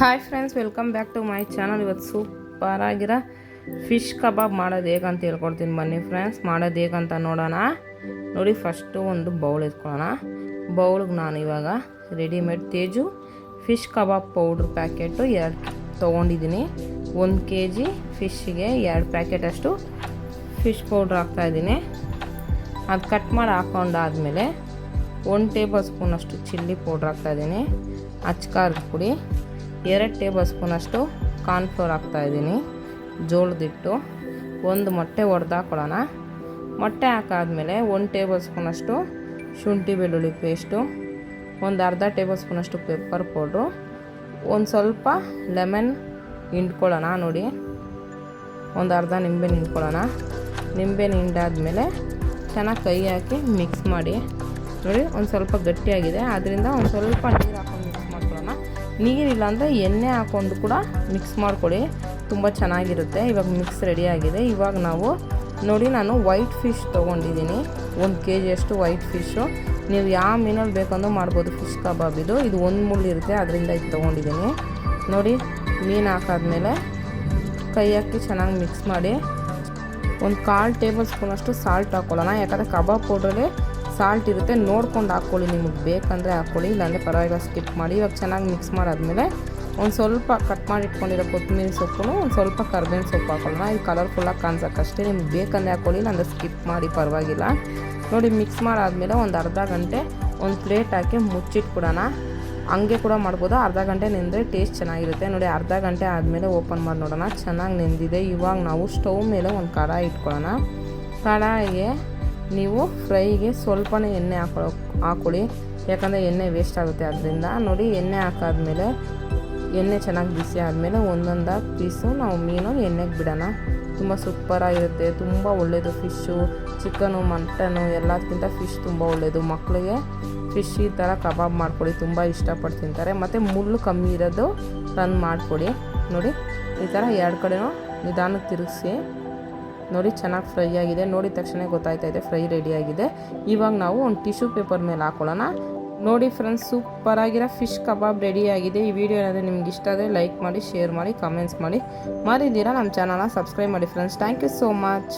Hi friends welcome back to my channel ಇವತ್ತು super ಆಗಿರೋ fish ಕಬಾಬ್ ಮಾಡೋದು ಹೇಗಂತ ಹೇಳ್ಕೊಡ್ತೀನಿ ಬನ್ನಿ ಫ್ರೆಂಡ್ಸ್ ಮಾಡೋದು ಹೇಗಂತ ನೋಡೋಣ. ನೋಡಿ ಫಸ್ಟು ಒಂದು ಬೌಲ್ ಎತ್ಕೊಳ್ಳೋಣ ಬೌಲ್ಗೆ ನಾನು ಇವಾಗ ರೆಡಿಮೇಡ್ ತೇಜು ಫಿಶ್ ಕಬಾಬ್ ಪೌಡ್ರ್ ಪ್ಯಾಕೆಟು ಎರಡು ತೊಗೊಂಡಿದ್ದೀನಿ. ಒಂದು ಕೆ ಜಿ ಫಿಶ್ಶಿಗೆ ಎರಡು ಪ್ಯಾಕೆಟಷ್ಟು ಫಿಶ್ ಪೌಡ್ರ್ ಹಾಕ್ತಾಯಿದ್ದೀನಿ ಅದು ಕಟ್ ಮಾಡಿ ಹಾಕೊಂಡಾದಮೇಲೆ ಒಂದು ಟೇಬಲ್ ಸ್ಪೂನಷ್ಟು ಚಿಲ್ಲಿ ಪೌಡ್ರ್ ಹಾಕ್ತಾಯಿದ್ದೀನಿ ಅಚ್ಕಾರದ ಪುಡಿ. ಎರಡು ಟೇಬಲ್ ಸ್ಪೂನಷ್ಟು ಕಾರ್ನ್ಫ್ಲೋರ್ ಹಾಕ್ತಾಯಿದ್ದೀನಿ ಜೋಳದಿಟ್ಟು ಒಂದು ಮೊಟ್ಟೆ ಒಡೆದಾಕೊಳ್ಳೋಣ. ಮೊಟ್ಟೆ ಹಾಕಾದ್ಮೇಲೆ ಒಂದು ಟೇಬಲ್ ಸ್ಪೂನಷ್ಟು ಶುಂಠಿ ಬೆಳ್ಳುಳ್ಳಿ ಪೇಸ್ಟು, ಒಂದು ಅರ್ಧ ಟೇಬಲ್ ಸ್ಪೂನಷ್ಟು ಪೆಪ್ಪರ್ ಪೌಡ್ರು, ಒಂದು ಸ್ವಲ್ಪ ಲೆಮನ್ ಹಿಂಡ್ಕೊಳ್ಳೋಣ ನೋಡಿ. ಒಂದು ಅರ್ಧ ನಿಂಬೆ ಹಿಂಡ್ಕೊಳ್ಳೋಣ. ನಿಂಬೆ ಹಿಂಡಾದ್ಮೇಲೆ ಚೆನ್ನಾಗಿ ಕೈ ಹಾಕಿ ಮಿಕ್ಸ್ ಮಾಡಿ ನೋಡಿ, ಒಂದು ಸ್ವಲ್ಪ ಗಟ್ಟಿಯಾಗಿದೆ. ಅದರಿಂದ ಒಂದು ಸ್ವಲ್ಪ ನೀರು ಹಾಕೊಂಡು ನೀರಿಲ್ಲ ಅಂದರೆ ಎಣ್ಣೆ ಹಾಕ್ಕೊಂಡು ಕೂಡ ಮಿಕ್ಸ್ ಮಾಡ್ಕೊಳ್ಳಿ. ತುಂಬ ಚೆನ್ನಾಗಿರುತ್ತೆ. ಇವಾಗ ಮಿಕ್ಸ್ ರೆಡಿಯಾಗಿದೆ ಇವಾಗ ನಾವು ನೋಡಿ ನಾನು ವೈಟ್ ಫಿಶ್ ತೊಗೊಂಡಿದ್ದೀನಿ. ಒಂದು ಕೆ ಜಿಯಷ್ಟು ವೈಟ್ ಫಿಶ್ಶು ನೀವು ಯಾವ ಮೀನಲ್ಲಿ ಬೇಕಂದ್ರೂ ಮಾಡ್ಬೋದು ಫಿಶ್ ಕಬಾಬ್ ಇದು. ಇದು ಒಂದು ಮುಳ್ಳು ಇರುತ್ತೆ. ಅದರಿಂದ ಇದು ತೊಗೊಂಡಿದ್ದೀನಿ. ನೋಡಿ, ಮೀನು ಹಾಕಾದ್ಮೇಲೆ ಕೈ ಹಾಕಿ ಚೆನ್ನಾಗಿ ಮಿಕ್ಸ್ ಮಾಡಿ. ಒಂದು ಕಾಲು ಟೇಬಲ್ ಸ್ಪೂನಷ್ಟು ಸಾಲ್ಟ್ ಹಾಕ್ಕೊಳ್ಳೋಣ ಯಾಕಂದರೆ ಕಬಾಬ್ ಪೌಡ್ರಲ್ಲಿ ಸಾಲ್ಟ್ ಇರುತ್ತೆ, ನೋಡ್ಕೊಂಡು ಹಾಕ್ಕೊಳ್ಳಿ. ನಿಮಗೆ ಬೇಕಂದರೆ ಹಾಕ್ಕೊಳ್ಳಿ, ಇಲ್ಲಾಂದರೆ ಪರವಾಗಿಲ್ಲ, ಸ್ಕಿಪ್ ಮಾಡಿ. ಇವಾಗ ಚೆನ್ನಾಗಿ ಮಿಕ್ಸ್ ಮಾಡಾದ್ಮೇಲೆ ಒಂದು ಸ್ವಲ್ಪ ಕಟ್ ಮಾಡಿ ಇಟ್ಕೊಂಡಿರೋ ಕೊತ್ತಂಬರಿ ಸೊಪ್ಪು ಒಂದು ಸ್ವಲ್ಪ ಕರ್ಬೇವಿನ ಸೊಪ್ಪು ಹಾಕೊಳ್ಳೋಣ. ಇದು ಕಲರ್ಫುಲ್ಲಾಗಿ ಕಾಣಿಸೋಕ್ಕಷ್ಟೇ. ನಿಮ್ಗೆ ಬೇಕಂದರೆ ಹಾಕ್ಕೊಳ್ಳಿ, ಇಲ್ಲಾಂದರೆ ಸ್ಕಿಪ್ ಮಾಡಿ, ಪರವಾಗಿಲ್ಲ. ನೋಡಿ, ಮಿಕ್ಸ್ ಮಾಡಾದ್ಮೇಲೆ ಒಂದು ಅರ್ಧ ಗಂಟೆ ಒಂದು ಪ್ಲೇಟ್ ಹಾಕಿ ಮುಚ್ಚಿಟ್ಬಿಡೋಣ. ಹಂಗೆ ಕೂಡ ಮಾಡ್ಬೋದು. ಅರ್ಧ ಗಂಟೆ ನೆಂದರೆ ಟೇಸ್ಟ್ ಚೆನ್ನಾಗಿರುತ್ತೆ. ನೋಡಿ, ಅರ್ಧ ಗಂಟೆ ಆದಮೇಲೆ ಓಪನ್ ಮಾಡಿ ನೋಡೋಣ. ಚೆನ್ನಾಗಿ ನೆಂದಿದೆ. ಇವಾಗ ನಾವು ಸ್ಟವ್ ಮೇಲೆ ಒಂದು ಕಡಾಯಿ ಇಟ್ಕೊಳ್ಳೋಣ. ಕಡಾಯಿಗೆ ನೀವು ಫ್ರೈಗೆ ಸ್ವಲ್ಪನೇ ಎಣ್ಣೆ ಹಾಕೊಳ್ಳೋ ಹಾಕೊಳ್ಳಿ ಯಾಕಂದರೆ ಎಣ್ಣೆ ವೇಸ್ಟ್ ಆಗುತ್ತೆ. ಅದರಿಂದ ನೋಡಿ, ಎಣ್ಣೆ ಹಾಕಾದ್ಮೇಲೆ, ಎಣ್ಣೆ ಚೆನ್ನಾಗಿ ಬಿಸಿ ಆದಮೇಲೆ ಒಂದೊಂದು ಪೀಸು ನಾವು ಮೀನು ಎಣ್ಣೆಗೆ ಬಿಡೋಣ. ತುಂಬ ಸೂಪರಾಗಿರುತ್ತೆ. ತುಂಬ ಒಳ್ಳೆಯದು ಫಿಶ್ಶು ಚಿಕನು ಮಟನು ಎಲ್ಲದಕ್ಕಿಂತ ಫಿಶ್ ತುಂಬ ಒಳ್ಳೆಯದು ಮಕ್ಕಳಿಗೆ ಫಿಶ್ ಈ ಥರ ಕಬಾಬ್ ಮಾಡಿಕೊಡಿ ತುಂಬ ಇಷ್ಟಪಟ್ಟು ತಿಂತಾರೆ. ಮತ್ತು ಮುಳ್ಳು ಕಮ್ಮಿ ಇರೋದು ರನ್ ಮಾಡಿಕೊಡಿ ನೋಡಿ, ಈ ಥರ ಎರಡು ಕಡೆಯೂ ನಿಧಾನಕ್ಕೆ ತಿರುಗಿಸಿ. ನೋಡಿ ಚೆನ್ನಾಗಿ ಫ್ರೈ ಆಗಿದೆ. ನೋಡಿದ ತಕ್ಷಣ ಗೊತ್ತಾಯ್ತಾ ಇದೆ ಫ್ರೈ ರೆಡಿಯಾಗಿದೆ ಇವಾಗ ನಾವು ಒಂದು ಟಿಶ್ಯೂ ಪೇಪರ್ ಮೇಲೆ ಹಾಕೊಳ್ಳೋಣ. ನೋಡಿ ಫ್ರೆಂಡ್ಸ್ ಸೂಪರಾಗಿರೋ ಫಿಶ್ ಕಬಾಬ್ ರೆಡಿಯಾಗಿದೆ ಈ ವಿಡಿಯೋ ಏನಾದರೂ ನಿಮ್ಗೆ ಇಷ್ಟ ಆದರೆ ಲೈಕ್ ಮಾಡಿ, ಶೇರ್ ಮಾಡಿ, ಕಮೆಂಟ್ಸ್ ಮಾಡಿ. ಮರಿದ್ದೀರಾ ನಮ್ಮ ಚಾನಲ್ನ ಸಬ್ಸ್ಕ್ರೈಬ್ ಮಾಡಿ friends. Thank you so much.